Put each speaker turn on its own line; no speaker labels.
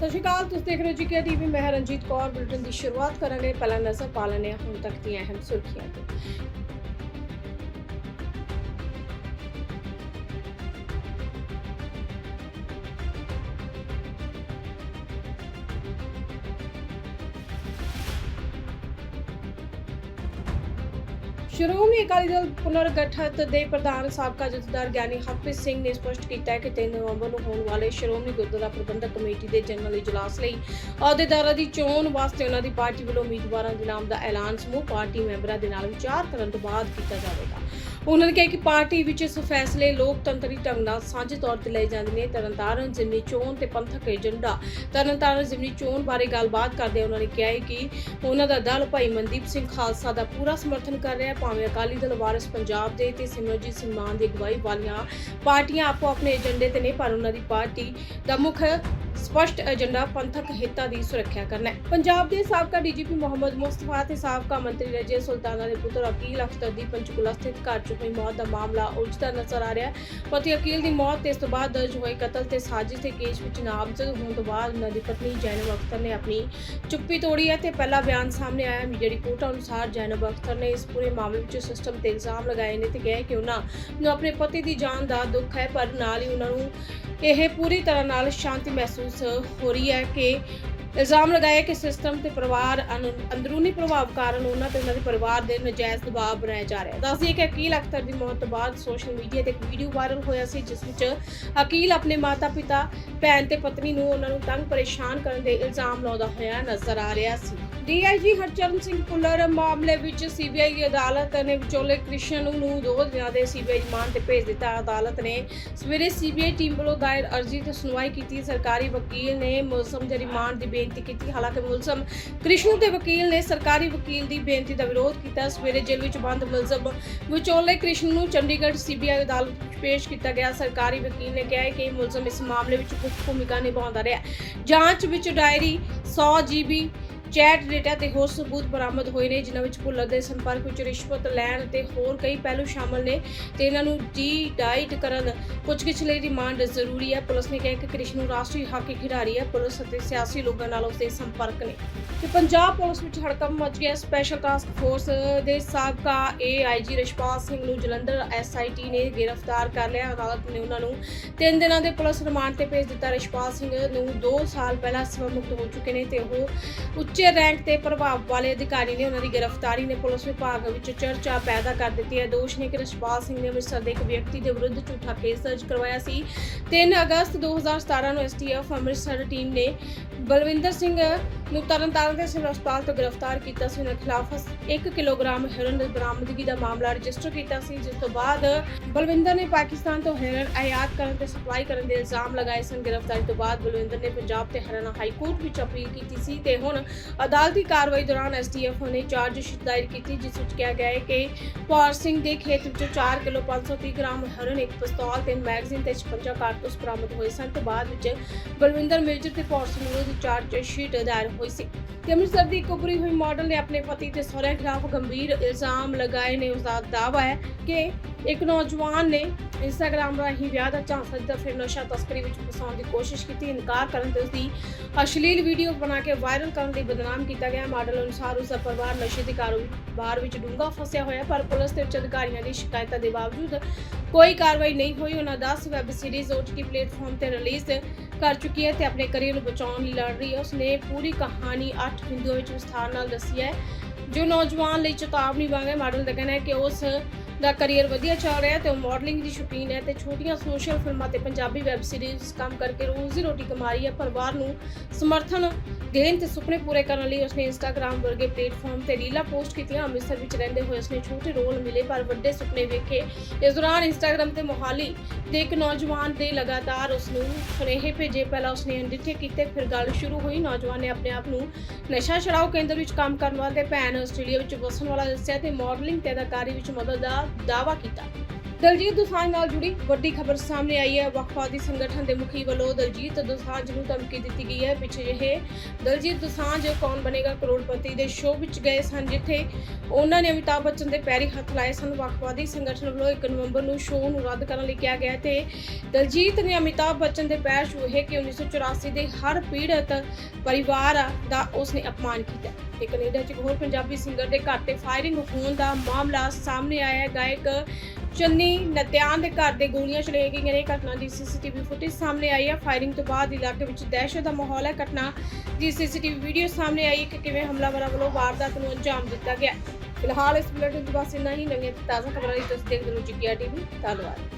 ਸਤਿ ਸ਼੍ਰੀ ਅਕਾਲ, ਤੁਸੀਂ ਦੇਖ ਰਹੇ ਹੋ ਜੀ ਕਿ ਟੀਵੀ ਮੈਂ ਰਣਜੀਤ ਕੌਰ। ਬੁਲਟਨ ਦੀ ਸ਼ੁਰੂਆਤ ਕਰਾਂਗੇ ਪਹਿਲਾਂ ਨਜ਼ਰ ਪਾ ਲੈਂਦੇ ਹਾਂ ਹੁਣ ਤੱਕ ਦੀਆਂ ਅਹਿਮ ਸੁਰਖੀਆਂ ਤੇ ਸ਼੍ਰੋਮਣੀ ਅਕਾਲੀ ਦਲ ਪੁਨਰਗਠਤ ਦੇ ਪ੍ਰਧਾਨ ਸਾਬਕਾ ਜਥੇਦਾਰ ਗਿਆਨੀ ਹਰਪ੍ਰੀਤ ਸਿੰਘ ਨੇ ਸਪਸ਼ਟ ਕੀਤਾ ਹੈ ਕਿ 3 ਨਵੰਬਰ ਨੂੰ ਹੋਣ ਵਾਲੇ ਸ਼੍ਰੋਮਣੀ ਗੁਰਦੁਆਰਾ ਪ੍ਰਬੰਧਕ ਕਮੇਟੀ ਦੇ ਜਨਰਲ ਇਜਲਾਸ ਲਈ ਅਹੁਦੇਦਾਰਾਂ ਦੀ ਚੋਣ ਵਾਸਤੇ ਉਹਨਾਂ ਦੀ ਪਾਰਟੀ ਵੱਲੋਂ ਉਮੀਦਵਾਰਾਂ ਦੇ ਨਾਮ ਦਾ ਐਲਾਨ ਸਮੂਹ ਪਾਰਟੀ ਮੈਂਬਰਾਂ ਦੇ ਨਾਲ ਵਿਚਾਰ ਕਰਨ ਤੋਂ ਬਾਅਦ ਕੀਤਾ ਜਾਵੇਗਾ। ਉਹਨਾਂ ਨੇ ਕਿਹਾ ਕਿ ਪਾਰਟੀ ਵਿੱਚ ਇਸ ਫੈਸਲੇ ਲੋਕਤੰਤਰੀ ਢੰਗ ਨਾਲ ਸਾਂਝੇ ਤੌਰ ਤੇ ਲਏ ਜਾਂਦੇ ਨੇ। ਤਰਨਤਾਰਨ, ਜ਼ਿਮਨੀ ਚੋਣ ਤੇ ਪੰਥਕ ਏਜੰਡਾ। ਤਰਨਤਾਰਨ, ਜ਼ਿਮਨੀ ਚੋਣ ਬਾਰੇ ਗੱਲਬਾਤ ਕਰਦੇ ਉਹਨਾਂ ਨੇ ਕਿਹਾ ਕਿ ਉਹਨਾਂ ਦਾ ਦਲ ਭਾਈ ਮਨਦੀਪ ਸਿੰਘ ਖਾਲਸਾ ਦਾ ਪੂਰਾ ਸਮਰਥਨ ਕਰ ਰਿਹਾ ਹੈ। ਭਾਵੇਂ ਅਕਾਲੀ ਦਲ ਵਾਰਿਸ ਪੰਜਾਬ ਦੇ ਤੇ ਸਿਮਰਜੀਤ ਸਿੰਘ ਮਾਨ ਦੀ ਅਗਵਾਈ ਵਾਲੀਆਂ ਪਾਰਟੀਆਂ ਆਪੋ ਆਪਣੇ ਏਜੰਡੇ ਤੇ ਨੇ, ਪਰ ਉਹਨਾਂ ਦੀ ਪਾਰਟੀ ਦਾ ਮੁੱਖ ਸਪਸ਼ਟ ਏਜੰਡਾ ਪੰਥਕ ਹਿੱਤਾਂ ਦੀ ਸੁਰੱਖਿਆ ਕਰਨਾ ਹੈ। ਪੰਜਾਬ ਦੇ ਸਾਬਕਾ ਡੀਜੀਪੀ ਮੁਹੰਮਦ ਮੁਸਤਫਾ ਤੇ ਸਾਬਕਾ ਮੰਤਰੀ ਰਜੇ ਸੁਲਤਾਨਾ ਦੇ ਪੁੱਤਰ ਅਕੀਲ ਅਖਤਰ ਦੀ ਪੰਚਕੂਲਾ ਸਥਿਤ ਘਰ 'ਚ ਹੋਈ ਮੌਤ ਦਾ ਮਾਮਲਾ ਉਲਝਦਾ ਨਜ਼ਰ ਆ ਰਿਹਾ ਹੈ। ਪਤੀ ਅਕੀਲ ਦੀ ਮੌਤ ਤੇ ਇਸ ਤੋਂ ਬਾਅਦ ਦਰਜ ਹੋਏ ਕਤਲ ਤੇ ਸਾਜ਼ਿਸ਼ ਦੇ ਕੇਸ ਵਿੱਚ ਨਾਮਜ਼ਦ ਹੋਣ ਤੋਂ ਬਾਅਦ ਉਹਨਾਂ ਦੀ ਪਤਨੀ ਜੈਨਬ ਅਖਤਰ ਨੇ ਆਪਣੀ ਚੁੱਪੀ ਤੋੜੀ ਹੈ ਤੇ ਪਹਿਲਾ ਬਿਆਨ ਸਾਹਮਣੇ ਆਇਆ ਮੀਡੀਆ ਰਿਪੋਰਟਾਂ ਅਨੁਸਾਰ ਜੈਨਬ ਅਖਤਰ ਨੇ ਇਸ ਪੂਰੇ ਮਾਮਲੇ ਵਿੱਚ ਸਿਸਟਮ ਤੇ ਇਲਜ਼ਾਮ ਲਗਾਏ ਨੇ ਤੇ ਕਿਹਾ ਕਿ ਉਹਨਾਂ ਨੂੰ ਆਪਣੇ ਪਤੀ ਦੀ ਜਾਨ ਦਾ ਦੁੱਖ ਹੈ, ਪਰ ਨਾਲ ਹੀ ਉਹਨਾਂ ਨੂੰ ਇਹ ਪੂਰੀ ਤਰ੍ਹਾਂ ਨਾਲ ਸ਼ਾਂਤੀ ਮਹਿਸੂਸ ਹੋ ਰਹੀ ਹੈ ਕਿ ਇਲਜ਼ਾਮ ਲਗਾਇਆ ਕਿ ਸਿਸਟਮ ਤੇ ਪਰਿਵਾਰ ਅੰਦਰੂਨੀ ਪ੍ਰਭਾਵ ਕਾਰਨ ਉਹਨਾਂ ਤੇ ਉਹਨਾਂ ਦੇ ਪਰਿਵਾਰ ਦੇ ਨਜਾਇਜ਼ ਦਬਾਅ ਬਣਾਇਆ ਜਾ ਰਿਹਾ ਹੈ। ਦੱਸਦੀ ਕਿ ਅਕੀਲ ਅਖਤਰ ਦੀ ਮੌਤ ਤੋਂ ਬਾਅਦ ਸੋਸ਼ਲ ਮੀਡੀਆ ਤੇ ਇੱਕ ਵੀਡੀਓ ਵਾਇਰਲ ਹੋਇਆ ਸੀ, ਜਿਸ ਵਿੱਚ ਅਕੀਲ ਆਪਣੇ ਮਾਤਾ-ਪਿਤਾ, ਭੈਣ ਤੇ ਪਤਨੀ ਨੂੰ ਉਹਨਾਂ ਨੂੰ ਤੰਗ ਪਰੇਸ਼ਾਨ ਕਰਨ ਦੇ ਇਲਜ਼ਾਮ ਲਾਉਂਦਾ ਹੋਇਆ ਨਜ਼ਰ ਆ ਰਿਹਾ ਸੀ। ਡੀਆਈਜੀ ਹਰਚਰਨ ਸਿੰਘ ਪੁੱਲਰ ਮਾਮਲੇ ਵਿੱਚ ਸੀਬੀਆਈ ਦੀ ਅਦਾਲਤ ਨੇ ਵਿਚੋਲੇ ਕ੍ਰਿਸ਼ਨ ਨੂੰ ਦੋ ਦਿਨਾਂ ਦੇ ਸੀਬੀਆਈ ਰਿਮਾਂਡ ਤੇ ਭੇਜ ਦਿੱਤਾ। ਅਦਾਲਤ ਨੇ ਸਵੇਰੇ ਸੀਬੀਆਈ ਟੀਮ ਵੱਲੋਂ ਦਾਇਰ ਅਰਜ਼ੀ ਤੇ ਸੁਣਵਾਈ ਕੀਤੀ। ਸਰਕਾਰੀ ਵਕੀਲ ਨੇ ਮੌਸਮ ਦੇ ਰਿਮਾਂਡ ਦੀ ਬੇਨਤੀ ਕੀਤੀ। ਹਾਲਾਂਕਿ ਮੁਲਜ਼ਮ ਕ੍ਰਿਸ਼ਨ ਦੇ ਵਕੀਲ ਨੇ ਸਰਕਾਰੀ ਵਕੀਲ ਦੀ ਬੇਨਤੀ ਦਾ ਵਿਰੋਧ ਕੀਤਾ। ਸਵੇਰੇ ਜੇਲ੍ਹ ਵਿੱਚ ਬੰਦ ਮੁਲਜ਼ਮ ਵਿਚੋਲੇ ਕ੍ਰਿਸ਼ਨ ਨੂੰ ਚੰਡੀਗੜ੍ਹ ਸੀਬੀਆਈ ਅਦਾਲਤ ਵਿੱਚ ਪੇਸ਼ ਕੀਤਾ ਗਿਆ। ਸਰਕਾਰੀ ਵਕੀਲ ਨੇ ਕਿਹਾ ਹੈ ਕਿ ਮੁਲਜ਼ਮ ਇਸ ਮਾਮਲੇ ਵਿੱਚ ਮੁੱਖ ਭੂਮਿਕਾ ਨਿਭਾਉਂਦਾ ਰਿਹਾ। ਜਾਂਚ ਵਿੱਚ ਡਾਇਰੀ 100 ਜੀਬੀ ਚੈਟ ਡੇਟਾ ਤੇ ਹੋਰ ਸਬੂਤ ਬਰਾਮਦ ਹੋਏ ਨੇ, ਜਿਨ੍ਹਾਂ ਵਿੱਚ ਭੁੱਲਰ ਦੇ ਸੰਪਰਕ ਵਿੱਚ ਰਿਸ਼ਵਤ ਲੈਣ ਤੇ ਹੋਰ ਕਈ ਪਹਿਲੂ ਸ਼ਾਮਲ ਨੇ ਤੇ ਇਹਨਾਂ ਨੂੰ ਡੀ ਡਾਈਟ ਕਰਨ ਪੁੱਛਗਿੱਛ ਲਈ ਰਿਮਾਂਡ ਜ਼ਰੂਰੀ ਹੈ। ਪੁਲਿਸ ਨੇ ਕਿਹਾ ਕਿ ਕ੍ਰਿਸ਼ਨ ਨੂੰ ਰਾਸ਼ਟਰੀ ਹਾਕੀ ਖਿਡਾਰੀ ਹੈ। ਪੁਲਿਸ ਅਤੇ ਸਿਆਸੀ ਲੋਕਾਂ ਨਾਲ ਉਸਦੇ ਸੰਪਰਕ ਨੇ। ਤੇ ਪੰਜਾਬ ਪੁਲਿਸ ਵਿੱਚ ਹੜਕੰਪ ਮਚ ਗਿਆ। ਸਪੈਸ਼ਲ ਟਾਸਕ ਫੋਰਸ ਦੇ ਸਾਬਕਾ ਏਆਈਜੀ ਰਿਸ਼ਪਾਲ ਸਿੰਘ ਨੂੰ ਜਲੰਧਰ ਐਸਆਈਟੀ ਨੇ ਗ੍ਰਿਫਤਾਰ ਕਰ ਲਿਆ। ਅਦਾਲਤ ਨੇ ਉਹਨਾਂ ਨੂੰ ਤਿੰਨ ਦਿਨਾਂ ਦੇ ਪੁਲਿਸ ਰਿਮਾਂਡ ਤੇ ਭੇਜ ਦਿੱਤਾ। ਰਿਸ਼ਪਾਲ ਸਿੰਘ ਨੂੰ 2 ਸਾਲ ਪਹਿਲਾਂ ਸੇਵਾ ਮੁਕਤ ਹੋ ਚੁੱਕੇ ਨੇ ਤੇ ਉਹ ਉੱਚੇ ਰੈਂਕ ਤੇ ਪ੍ਰਭਾਵ ਵਾਲੇ ਅਧਿਕਾਰੀ ਨੇ ਉਹਨਾਂ ਦੀ ਗ੍ਰਿਫਤਾਰੀ ਨੇ ਪੁਲਿਸ ਵਿਭਾਗ ਵਿੱਚ ਚਰਚਾ ਪੈਦਾ ਕਰ ਦਿੱਤੀ ਹੈ। ਦੋਸ਼ ਨੇ ਕਿ ਰਿਸ਼ਪਾਲ ਸਿੰਘ ਨੇ ਅੰਮ੍ਰਿਤਸਰ ਦੇ ਇੱਕ ਵਿਅਕਤੀ ਦੇ ਵਿਰੁੱਧ ਝੂਠਾ ਕੇਸ ਦਰਜ ਕਰਵਾਇਆ ਸੀ। 3 ਅਗਸਤ 2017 ਨੂੰ ਐਸਟੀਐਫ ਅੰਮ੍ਰਿਤਸਰ ਟੀਮ ਨੇ ਬਲਵਿੰਦਰ ਸਿੰਘ ਨੂੰ ਤਰਨਤਾਰਨ ਦੇ ਸਿਵਲ ਹਸਪਤਾਲ ਤੋਂ ਗ੍ਰਿਫਤਾਰ ਕੀਤਾ ਸੀ। ਉਹਨਾਂ ਖਿਲਾਫ 1 ਕਿਲੋਗ੍ਰਾਮ ਹੈਰੋਇਨ ਦੀ ਬਰਾਮਦਗੀ ਦਾ ਮਾਮਲਾ ਰਜਿਸਟਰ ਕੀਤਾ ਸੀ, ਜਿਸ ਤੋਂ ਬਾਅਦ ਬਲਵਿੰਦਰ ਨੇ ਪਾਕਿਸਤਾਨ ਤੋਂ ਹੈਰੋਇਨ ਆਯਾਤ ਕਰਨ ਤੇ ਸਪਲਾਈ ਕਰਨ ਦੇ ਇਲਜ਼ਾਮ ਲਗਾਏ ਸਨ। ਗ੍ਰਿਫਤਾਰੀ ਤੋਂ ਬਾਅਦ ਬਲਵਿੰਦਰ ਨੇ ਪੰਜਾਬ ਤੇ ਹਰਿਆਣਾ ਹਾਈ ਕੋਰਟ ਵਿੱਚ ਅਪੀਲ ਕੀਤੀ ਸੀ ਤੇ ਹੁਣ ਅਦਾਲਤੀ ਕਾਰਵਾਈ ਦੌਰਾਨ ਐਸਟੀਐਫ ਨੇ ਚਾਰਜ ਦਾਇਰ ਕੀਤੀ, ਜਿਸ ਵਿੱਚ ਕਿਹਾ ਗਿਆ ਹੈ ਕਿ ਪੌਰ ਸਿੰਘ ਦੇ ਖੇਤ ਵਿੱਚੋਂ 4 ਕਿਲੋ 530 ਗ੍ਰਾਮ ਹੈਰੋਇਨ, ਇੱਕ ਪਿਸਤੌਲ ਤੇ ਮੈਗਜ਼ੀਨ ਤੇ 56 ਕਾਰਤੂਸ ਬਰਾਮਦ ਹੋਏ ਸਨ ਤੇ ਬਾਅਦ ਵਿੱਚ ਬਲਵਿੰਦਰ ਮੇਜਰ ਤੇ ਪੌਰ ਸਿੰਘ ਵਿਰੁੱਧ ਚਾਰਜ ਸ਼ੀਟ ਦਾਇਰ ਹੋਈ ਸੀ। ਤੇ ਅੰਮ੍ਰਿਤਸਰ ਦੀ ਇੱਕ ਉਭਰੀ ਹੋਈ ਮਾਡਲ ਨੇ ਆਪਣੇ ਪਤੀ ਤੇ ਸਹੁਰੇ ਖਿਲਾਫ ਗੰਭੀਰ ਇਲਜ਼ਾਮ ਲਗਾਏ ਨੇ। ਉਸ ਦਾ ਦਾਅਵਾ ਹੈ ਕਿ ਇੱਕ ਨੌਜਵਾਨ ਨੇ ਇੰਸਟਾਗ੍ਰਾਮ ਰਾਹੀਂ ਵਿਆਹ ਦਾ ਝਾਂਸਾ ਦਿੱਤਾ, ਫਿਰ ਨਸ਼ਾ ਤਸਕਰੀ ਵਿੱਚ ਫਸਾਉਣ ਦੀ ਕੋਸ਼ਿਸ਼ ਕੀਤੀ, ਇਨਕਾਰ ਕਰਨ ਤੇ ਉਸ ਦੀ ਅਸ਼ਲੀਲ ਵੀਡੀਓ ਬਣਾ ਕੇ ਵਾਇਰਲ ਕਰਨ ਲਈ ਬਦਨਾਮ ਕੀਤਾ ਗਿਆ। ਮਾਡਲ ਅਨੁਸਾਰ ਉਸ ਦਾ ਪਰਿਵਾਰ ਨਸ਼ੇ ਦੇ ਕਾਰੋਬਾਰ ਵਿੱਚ ਡੂੰਘਾ ਫਸਿਆ ਹੋਇਆ, ਪਰ ਪੁਲਿਸ ਤੇ ਉੱਚ ਅਧਿਕਾਰੀਆਂ ਦੀ ਸ਼ਿਕਾਇਤਾਂ ਦੇ ਬਾਵਜੂਦ ਕੋਈ ਕਾਰਵਾਈ ਨਹੀਂ ਹੋਈ। ਉਹਨਾਂ 10 ਵੈਬ ਸੀਰੀਜ਼ OTT ਪਲੇਟਫਾਰਮ ਤੇ ਰਿਲੀਜ਼ ਕਰ ਚੁੱਕੀ ਹੈ ਤੇ ਆਪਣੇ ਕਰੀਅਰ ਨੂੰ ਬਚਾਉਣ ਲਈ ਲੜ ਰਹੀ ਹੈ। ਉਸਨੇ ਪੂਰੀ ਕਹਾਣੀ 8 ਹਿੰਦੂਆਂ ਵਿੱਚ ਵਿਸਥਾਰ ਨਾਲ ਦੱਸੀ ਹੈ। ਜੋ ਨੌਜਵਾਨ ਲਈ ਚੇਤਾਵਨੀ ਵਾਂਗ ਹੈ, ਮਾਡਲ ਦਾ ਕਹਿਣਾ ਹੈ ਕਿ ਉਸ ਦਾ ਕਰੀਅਰ ਵਧੀਆ ਚੱਲ ਰਿਹਾ ਹੈ ਤੇ ਉਹ ਮਾਡਲਿੰਗ ਦੀ ਸ਼ੌਕੀਨ ਹੈ ਤੇ ਛੋਟੀਆਂ ਸੋਸ਼ਲ ਫਿਲਮਾਂ ਤੇ ਪੰਜਾਬੀ ਵੈਬ ਸੀਰੀਜ਼ ਕੰਮ ਕਰਕੇ ਰੋਜ਼ੀ ਰੋਟੀ ਕਮਾ ਰਹੀ ਹੈ, ਪਰਿਵਾਰ ਨੂੰ ਸਮਰਥਨ ਦੇਣ ਤੇ ਸੁਪਨੇ ਪੂਰੇ ਕਰਨ ਲਈ ਉਸਨੇ ਇੰਸਟਾਗ੍ਰam ਵਰਗੇ ਪਲੇਟਫਾਰਮ ਤੇ ਰੀਲਾਂ ਪੋਸਟ ਕੀਤੀਆਂ। ਅੰਮ੍ਰਿਤਸਰ ਵਿੱਚ ਰਹਿੰਦੇ ਹੋਏ ਉਸਨੇ ਛੋਟੇ ਰੋਲ ਮਿਲੇ, ਪਰ ਵੱਡੇ ਸੁਪਨੇ ਵੇਖੇ। ਇਸ ਦੌਰਾਨ ਇੰਸਟਾਗ੍ਰam ਤੇ ਮੋਹਾਲੀ ਦੇ ਇੱਕ ਨੌਜਵਾਨ ਦੇ ਲਗਾਤਾਰ ਉਸ ਨੂੰ ਸੁਨੇਹੇ ਭੇਜੇ। ਪਹਿਲਾਂ ਉਸਨੇ ਅਣਡਿੱਠੇ ਕੀਤੇ, ਫਿਰ ਗੱਲ ਸ਼ੁਰੂ ਹੋਈ। ਨੌਜਵਾਨ ਨੇ ਆਪਣੇ ਆਪ ਨੂੰ ਨਸ਼ਾ ਛਡਾਓ ਕੇਂਦਰ ਵਿੱਚ ਕੰਮ ਕਰਨ ਵਾਲੇ ਭੈਣ ਆਸਟ੍ਰੇਲੀਆ ਵਿੱਚ ਵਸਣ ਵਾਲਾ ਦੱਸਿਆ ਤੇ ਮਾਡਲਿੰਗ ਤੇ ਅਦਾਕਾਰੀ ਵਿੱਚ ਮਦਦ ਦਾ ਦਾਅਵਾ ਕੀਤਾ। ਦਲਜੀਤ ਦੋਸਾਂਝ ਨਾਲ ਜੁੜੀ ਵੱਡੀ ਖਬਰ ਸਾਹਮਣੇ ਆਈ ਹੈ। ਵੱਖਵਾਦੀ ਸੰਗਠਨ ਦੇ ਮੁਖੀ ਵੱਲੋਂ ਦਲਜੀਤ ਦੋਸਾਂਝ ਨੂੰ ਧਮਕੀ ਦਿੱਤੀ ਗਈ ਹੈ। ਪਿੱਛੇ ਜਿਹੇ ਦਲਜੀਤ ਦੋਸਾਂਝ ਕੌਣ ਬਣੇਗਾ ਕਰੋੜਪਤੀ ਦੇ ਸ਼ੋਅ ਵਿੱਚ ਗਏ ਸਨ, ਜਿੱਥੇ ਉਹਨਾਂ ਨੇ ਅਮਿਤਾਭ ਬੱਚਨ ਦੇ ਪੈਰੀ ਹੱਥ ਲਾਏ ਸਨ। ਵੱਖਵਾਦੀ ਸੰਗਠਨ ਵੱਲੋਂ 1 ਨਵੰਬਰ ਨੂੰ ਸ਼ੋਅ ਨੂੰ ਰੱਦ ਕਰਨ ਲਈ ਕਿਹਾ ਗਿਆ ਤੇ ਦਲਜੀਤ ਨੇ ਅਮਿਤਾਭ ਬੱਚਨ ਦੇ ਪੈਰ ਛੂਹੇ ਕਿ 1984 ਦੇ ਹਰ ਪੀੜਤ ਪਰਿਵਾਰ ਦਾ ਉਸਨੇ ਅਪਮਾਨ ਕੀਤਾ। ਤੇ ਕੈਨੇਡਾ 'ਚ ਇੱਕ ਹੋਰ ਪੰਜਾਬੀ ਸਿੰਗਰ ਦੇ ਘਰ ਤੇ ਫਾਇਰਿੰਗ ਹੋਣ ਦਾ ਮਾਮਲਾ ਸਾਹਮਣੇ ਆਇਆ ਹੈ। ਗਾਇਕ ਚੰਨੀ ਨਤਿਆਨ ਦੇ ਘਰ ਦੇ ਗੋਲੀਆਂ ਚਲਾਈਆਂ ਗਈਆਂ ਨੇ। ਘਟਨਾ ਦੀ ਸੀਸੀਟੀਵੀ ਫੁਟੇਜ ਸਾਹਮਣੇ ਆਈ ਹੈ। ਫਾਇਰਿੰਗ ਤੋਂ ਬਾਅਦ ਇਲਾਕੇ ਵਿੱਚ ਦਹਿਸ਼ਤ ਦਾ ਮਾਹੌਲ ਹੈ। ਘਟਨਾ ਦੀ ਸੀਸੀਟੀਵੀ ਵੀਡੀਓ ਸਾਹਮਣੇ ਆਈ ਕਿ ਕਿਵੇਂ ਹਮਲਾਵਰਾਂ ਵੱਲੋਂ ਵਾਰਦਾਤ ਨੂੰ ਅੰਜਾਮ ਦਿੱਤਾ ਗਿਆ ਫਿਲਹਾਲ ਇਸ ਬੁਲੇਟਿਨ ਤੋਂ ਬਸ ਇੰਨਾ ਹੀ। ਨਵੀਆਂ ਤੇ ਤਾਜ਼ਾ ਖਬਰਾਂ ਲਈ ਤੁਸੀਂ ਦੇਖਦੇ ਰਹੋ ਜੀਪੀਆਰ ਟੀਵੀ ਧੰਨਵਾਦ।